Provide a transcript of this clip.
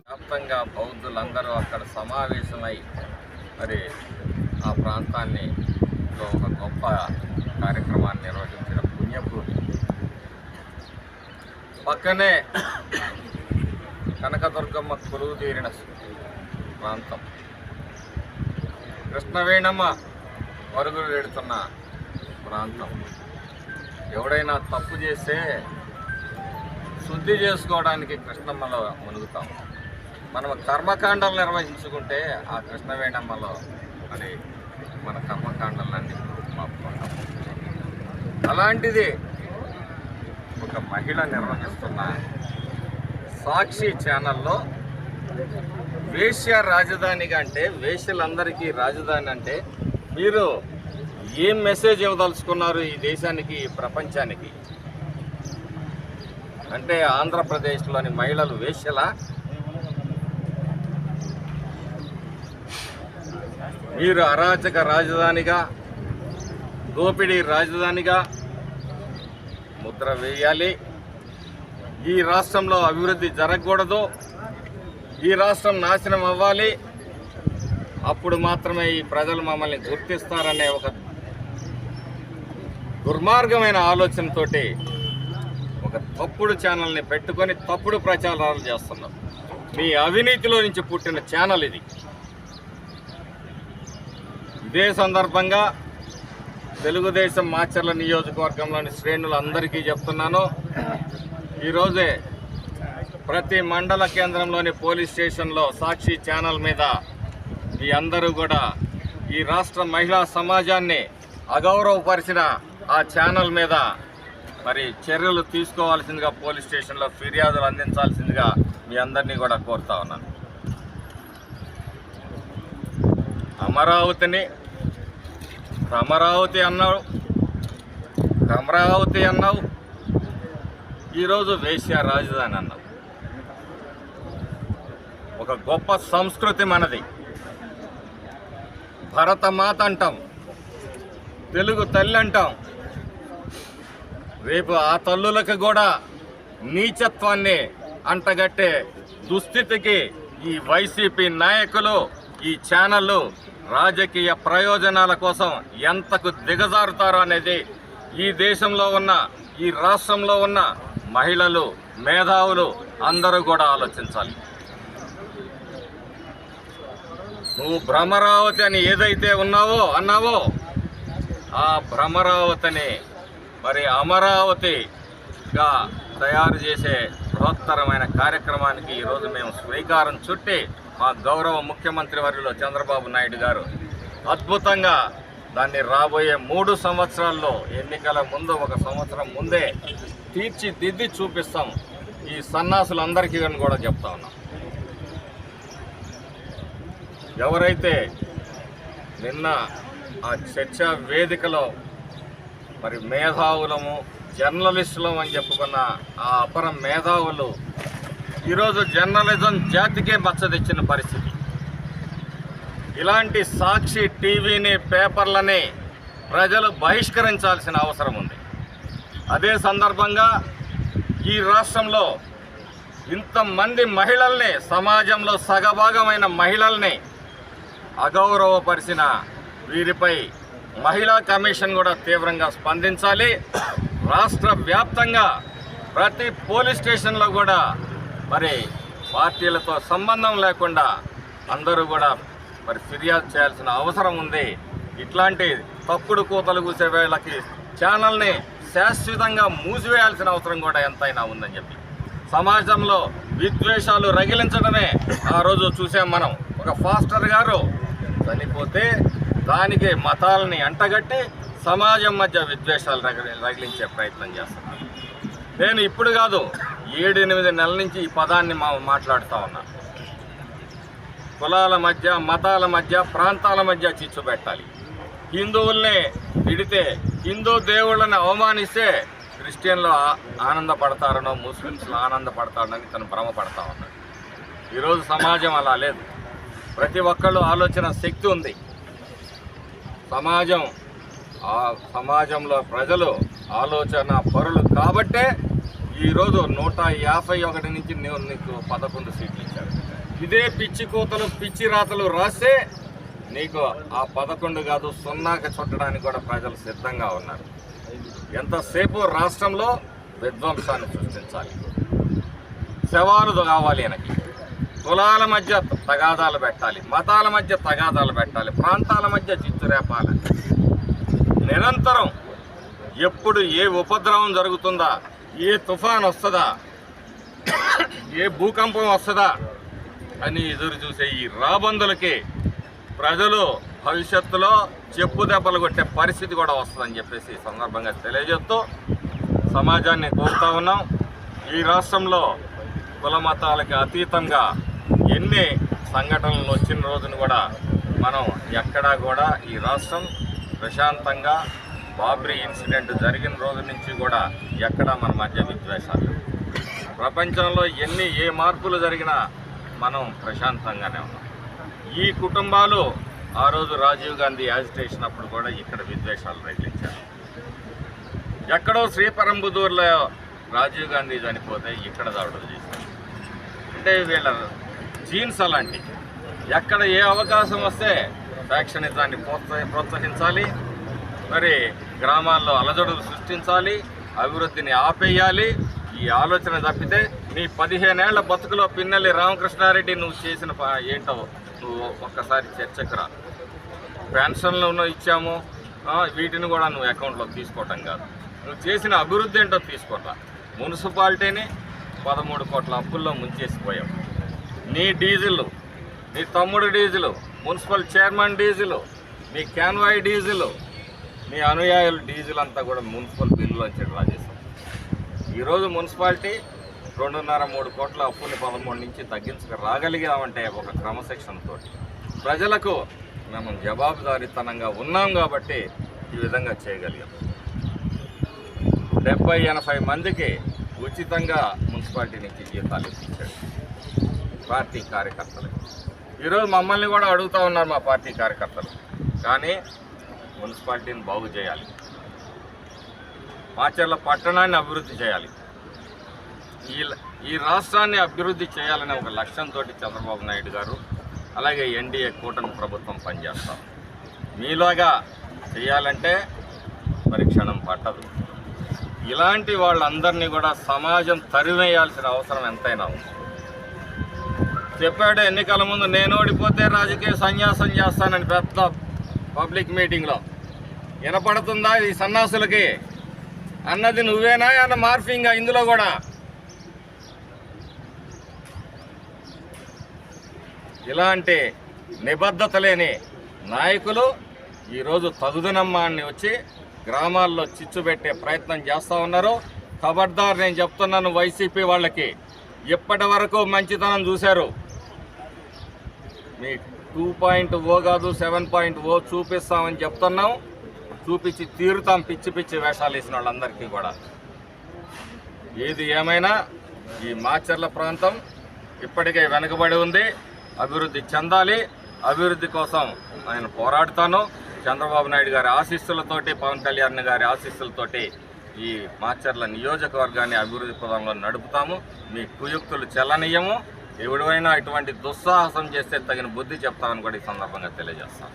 వ్యాప్తంగా బౌద్ధులందరూ అక్కడ సమావేశమై మరి ఆ ప్రాంతాన్ని ఒక గొప్ప కార్యక్రమాన్ని నిర్వహించిన పుణ్యభూమి. పక్కనే కనకదుర్గమ్మ కొలువు తీరిన ప్రాంతం. కృష్ణవేణమ్మ పరుగులు పెడుతున్న ప్రాంతం. ఎవడైనా తప్పు చేస్తే శుద్ధి చేసుకోవడానికి కృష్ణమ్మలో మునుగుతాం. మనం కర్మకాండాలు నిర్వహించుకుంటే ఆ కృష్ణవేణమ్మలో మరి మన కర్మకాండాలన్నీ మాపుకుంటాం అలాంటిది ఒక మహిళ నిర్వహిస్తున్న సాక్షి ఛానల్లో వేశ్య రాజధానిగా అంటే వేశ్యలందరికీ రాజధాని అంటే మీరు ఏం మెసేజ్ ఇవ్వదలుచుకున్నారు ఈ దేశానికి ప్రపంచానికి? అంటే ఆంధ్రప్రదేశ్లోని మహిళలు వేశ్యల? మీరు అరాచక రాజధానిగా దోపిడీ రాజధానిగా ముద్ర వేయాలి. ఈ రాష్ట్రంలో అభివృద్ధి జరగకూడదు. ఈ రాష్ట్రం నాశనం అవ్వాలి. అప్పుడు మాత్రమే ఈ ప్రజలు మమ్మల్ని గుర్తిస్తారనే ఒక దుర్మార్గమైన ఆలోచనతోటి ఒక తప్పుడు ఛానల్ని పెట్టుకొని తప్పుడు ప్రచారాలు చేస్తున్నారు. మీ అవినీతిలో నుంచి పుట్టిన ఛానల్ ఇది. ఇదే సందర్భంగా తెలుగుదేశం మాచర్ల నియోజకవర్గంలోని శ్రేణులందరికీ చెప్తున్నాను. ఈరోజే ప్రతి మండల కేంద్రంలోని పోలీస్ స్టేషన్లో సాక్షి ఛానల్ మీద ఈ అందరూ కూడా ఈ రాష్ట్ర మహిళా సమాజాన్ని అగౌరవపరిచిన ఆ ఛానల్ మీద మరి చర్యలు తీసుకోవాల్సిందిగా పోలీస్ స్టేషన్లో ఫిర్యాదులు అందించాల్సిందిగా మీ అందరినీ కూడా కోరుతా ఉన్నాను. అమరావతిని అమరావతి అన్నావు అమరావతి అన్నావు ఈరోజు వేశ్య రాజధాని అన్నావు. ఒక గొప్ప సంస్కృతి మనది. భరతమాత అంటాం. తెలుగు తల్లి అంటాం. రేపు ఆ తల్లులకు కూడా నీచత్వాన్ని అంటగట్టే దుస్థితికి ఈ వైసీపీ నాయకులు ఈ ఛానళ్ళు రాజకీయ ప్రయోజనాల కోసం ఎంతకు దిగజారుతారో అనేది ఈ దేశంలో ఉన్న ఈ రాష్ట్రంలో ఉన్న మహిళలు మేధావులు అందరూ కూడా ఆలోచించాలి. నువ్వు భ్రమరావతి అని ఏదైతే ఉన్నావో అన్నావో ఆ భ్రమరావతిని మరి అమరావతిగా తయారు చేసే బృహత్తరమైన కార్యక్రమానికి ఈరోజు మేము శ్రీకారం చుట్టి మా గౌరవ ముఖ్యమంత్రి వర్యులు చంద్రబాబు నాయుడు గారు అద్భుతంగా దాన్ని రాబోయే మూడు సంవత్సరాల్లో ఎన్నికల ముందు ఒక సంవత్సరం ముందే తీర్చిదిద్ది చూపిస్తాం. ఈ సన్నాసులందరికీ అని కూడా చెప్తా ఉన్నాం. ఎవరైతే నిన్న ఆ చర్చా వేదికలో మరి మేధావులము జర్నలిస్టులం అని చెప్పుకున్న ఆ అపర మేధావులు ఈరోజు జర్నలిజం జాతికే మచ్చ తెచ్చిన పరిస్థితి. ఇలాంటి సాక్షి టీవీని పేపర్లని ప్రజలు బహిష్కరించాల్సిన అవసరం ఉంది. అదే సందర్భంగా ఈ రాష్ట్రంలో ఇంతమంది మహిళల్ని సమాజంలో సగభాగమైన మహిళల్ని అగౌరవపరిచిన వీరిపై మహిళా కమిషన్ కూడా తీవ్రంగా స్పందించాలి. రాష్ట్ర వ్యాప్తంగా ప్రతి పోలీస్ స్టేషన్లో కూడా మరి పార్టీలతో సంబంధం లేకుండా అందరూ కూడా మరి ఫిర్యాదు చేయాల్సిన అవసరం ఉంది. ఇట్లాంటి తప్పుడు కూతలు కూసే వేళకి ఛానల్ని శాశ్వతంగా మూసివేయాల్సిన అవసరం కూడా ఎంతైనా ఉందని చెప్పి. సమాజంలో విద్వేషాలు రగిలించడమే ఆ రోజు చూసాం మనం. ఒక ఫాస్టర్ గారు చనిపోతే దానికి మతాలని అంటగట్టి సమాజం మధ్య విద్వేషాలు రగిలించే ప్రయత్నం చేస్తున్నారు నేను ఇప్పుడు కాదు ఏడు ఎనిమిది నెలల నుంచి ఈ పదాన్ని మా మాట్లాడుతూ ఉన్నా. కులాల మధ్య మతాల మధ్య ప్రాంతాల మధ్య చిచ్చు పెట్టాలి. హిందువుల్ని తిడితే హిందూ దేవుళ్ళని అవమానిస్తే క్రిస్టియన్లు ఆనందపడతారనో ముస్లిమ్స్లు ఆనందపడతారనని తను భ్రమపడతా ఉన్నాడు ఈరోజు సమాజం అలా లేదు. ప్రతి ఒక్కళ్ళు ఆలోచన శక్తి ఉంది. సమాజం ఆ సమాజంలో ప్రజలు ఆలోచన పరులు కాబట్టే ఈరోజు నూట యాభై ఒకటి నుంచి నీకు పదకొండు సీట్లు ఇచ్చారు ఇదే పిచ్చి కూతలు పిచ్చి రాతలు రాస్తే నీకు ఆ పదకొండు కాదు సున్నాకి చుట్టడానికి కూడా ప్రజలు సిద్ధంగా ఉన్నారు. ఎంతసేపు రాష్ట్రంలో విధ్వంసాన్ని సృష్టించాలి? శవాలు కావాలి వెనక్కి. కులాల మధ్య తగాదాలు పెట్టాలి మతాల మధ్య తగాదాలు పెట్టాలి ప్రాంతాల మధ్య చిచ్చురేపాలి నిరంతరం ఎప్పుడు ఏ ఉపద్రవం జరుగుతుందా ఏ తుఫాన్ వస్తుందా ఏ భూకంపం వస్తుందా అని ఎదురు చూసే ఈ రాబందులకి ప్రజలు భవిష్యత్తులో చెప్పు దెబ్బలు కొట్టే పరిస్థితి కూడా వస్తుందని చెప్పేసి ఈ సందర్భంగా తెలియజేస్తూ సమాజాన్ని కోరుతా ఉన్నాం. ఈ రాష్ట్రంలో కుల మతాలకి అతీతంగా ఎన్ని సంఘటనలు వచ్చిన రోజున కూడా మనం ఎక్కడా కూడా ఈ రాష్ట్రం ప్రశాంతంగా బాబ్రీ ఇన్సిడెంట్ జరిగిన రోజు నుంచి కూడా ఎక్కడా మన మధ్య విద్వేషాలు ప్రపంచంలో ఎన్ని ఏ మార్పులు జరిగినా మనం ప్రశాంతంగానే ఉన్నాం. ఈ కుటుంబాలు ఆ రోజు రాజీవ్ గాంధీ యాజిటేషన్ అప్పుడు కూడా ఇక్కడ విద్వేషాలు రగిలించారు ఎక్కడో శ్రీపరంబుదూర్లో రాజీవ్ గాంధీ చనిపోతే ఇక్కడ దాడులు చేశారు. అంటే వీళ్ళ జీన్స్ అలాంటి ఎక్కడ ఏ అవకాశం వస్తే ఫ్యాక్షనిజాన్ని ప్రోత్సహి ప్రోత్సహించాలి. మరి గ్రామాల్లో అలజడులు సృష్టించాలి. అభివృద్ధిని ఆపేయాలి. ఈ ఆలోచన తప్పితే నీ పదిహేనేళ్ళ బతుకులో పిన్నెల్లి రామకృష్ణారెడ్డి నువ్వు చేసిన ఏంటో నువ్వు ఒక్కసారి చర్చకు రా. పెన్షన్లను ఇచ్చాము. వీటిని కూడా నువ్వు అకౌంట్లో తీసుకోవటం కాదు. నువ్వు చేసిన అభివృద్ధి ఏంటో తీసుకోవటం మున్సిపాలిటీని పదమూడు కోట్ల అప్పుల్లో ముంచేసిపోయావు నీ డీజిల్ నీ తమ్ముడు డీజిల్ మున్సిపల్ చైర్మన్ డీజిల్ నీ క్యాన్వాయ్ డీజిల్ మీ అనుయాయుల డీజిల్ అంతా కూడా మున్సిపల్ బిల్లులోంచి డ్రా చేశాం ఈరోజు మున్సిపాలిటీ రెండున్నర మూడు కోట్ల అప్పుని పదమూడు నుంచి తగ్గించక రాగలిగామంటే ఒక క్రమశిక్షణతో ప్రజలకు మేము జవాబుదారీతనంగా ఉన్నాం కాబట్టి ఈ విధంగా చేయగలిగాం. డెబ్బై ఎనభై మందికి ఉచితంగా మున్సిపాలిటీ నుంచి జీతాలు ఇప్పించాడు పార్టీ కార్యకర్తలు. ఈరోజు మమ్మల్ని కూడా అడుగుతూ ఉన్నారు మా పార్టీ కార్యకర్తలు. కానీ మున్సిపాలిటీని బాగు చేయాలి. మాచర్ల పట్టణాన్ని అభివృద్ధి చేయాలి. ఈ ఈ రాష్ట్రాన్ని అభివృద్ధి చేయాలనే ఒక లక్ష్యంతో చంద్రబాబు నాయుడు గారు అలాగే ఎన్డీఏ కూటమి ప్రభుత్వం పనిచేస్తాం. మీలాగా చేయాలంటే పరీక్షణం పట్టదు. ఇలాంటి వాళ్ళందరినీ కూడా సమాజం తరివేయాల్సిన అవసరం ఎంతైనా ఉంది. చెప్పాడు ఎన్నికల ముందు నేను ఓడిపోతే రాజకీయ సన్యాసం చేస్తానని పెద్ద పబ్లిక్ మీటింగ్లో. వినపడుతుందా ఈ సన్నాసులకి? అన్నది నువ్వేనా? అన్న మార్ఫింగ్ ఇందులో కూడా. ఇలాంటి నిబద్ధత లేని నాయకులు ఈరోజు తగుదనమ్మాన్ని వచ్చి గ్రామాల్లో చిచ్చు పెట్టే ప్రయత్నం చేస్తూ ఉన్నారు. ఖబర్దార్ నేను చెప్తున్నాను వైసీపీ వాళ్ళకి. ఇప్పటి వరకు మంచితనం చూశారు. మీ టూ పాయింట్ ఓ కాదు సెవెన్ పాయింట్ ఓ చూపిస్తామని చెప్తున్నాం. చూపించి తీరుతాం పిచ్చి పిచ్చి వేషాలు వేసిన వాళ్ళందరికీ కూడా. ఏది ఏమైనా ఈ మాచర్ల ప్రాంతం ఇప్పటికే వెనుకబడి ఉంది. అభివృద్ధి చెందాలి. అభివృద్ధి కోసం ఆయన పోరాడుతాను. చంద్రబాబు నాయుడు గారి ఆశీస్సులతోటి పవన్ కళ్యాణ్ గారి ఆశీస్సులతోటి ఈ మాచర్ల నియోజకవర్గాన్ని అభివృద్ధి పదంలో నడుపుతాము. మీ కుయుక్తులు చెల్లనీయము. ఎవడైనా ఇటువంటి దుస్సాహసం చేస్తే తగిన బుద్ధి చెప్తామని కూడా ఈ సందర్భంగా తెలియజేస్తాను.